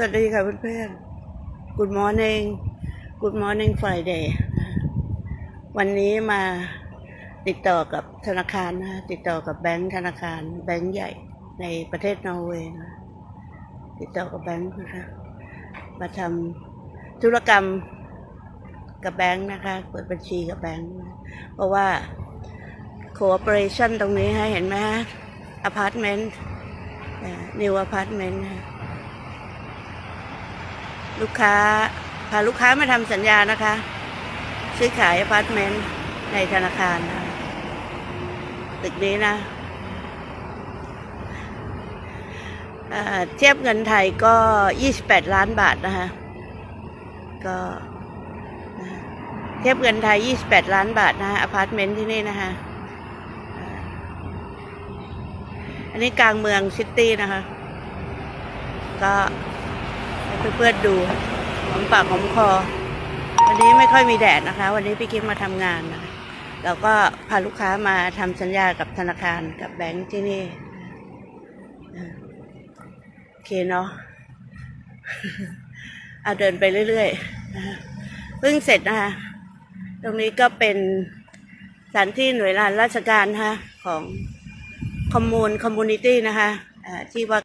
สวัสดีค่ะเพื่อนๆ Good morning Good morning Friday วันนี้มาติดต่อกับธนาคารนะติดต่อกับแบงค์ธนาคาร แบงค์ใหญ่ในประเทศนอร์เวย์นะติดต่อกับแบงค์นะคะมาทำธุรกรรมกับแบงค์นะคะ เปิดบัญชีกับแบงค์เพราะว่า cooperation ตรงนี้ให้เห็นไหมฮะอพาร์ตเมนต์นิวอพาร์ตเมนต์ ลูกค้าพาลูกค้ามาทำสัญญานะคะ ซื้อขายอพาร์ตเมนต์ในธนาคารนะตึกนี้นะเออเทียบเงินไทยก็ 28 ล้านบาทนะคะก็เทียบเงินไทย 28 ล้านบาทนะฮะอพาร์ตเมนต์ที่นี่นะคะอันนี้กลางเมืองซิตี้นะคะ ก็ ให้เพื่อนๆดูหอมปากหอมคอ วันนี้ไม่ค่อยมีแดดนะคะ วันนี้พี่กิ๊กมาทำงานนะเราก็พาลูกค้ามาทำสัญญากับธนาคารกับแบงค์ที่นี่โอเคเนาะเอาเดินไปเรื่อยๆนะเพิ่งเสร็จนะคะตรงนี้ก็เป็นสถานที่หน่วยงานราชการนะคะของคอมมูนคอมมูนิตี้นะคะที่ว่า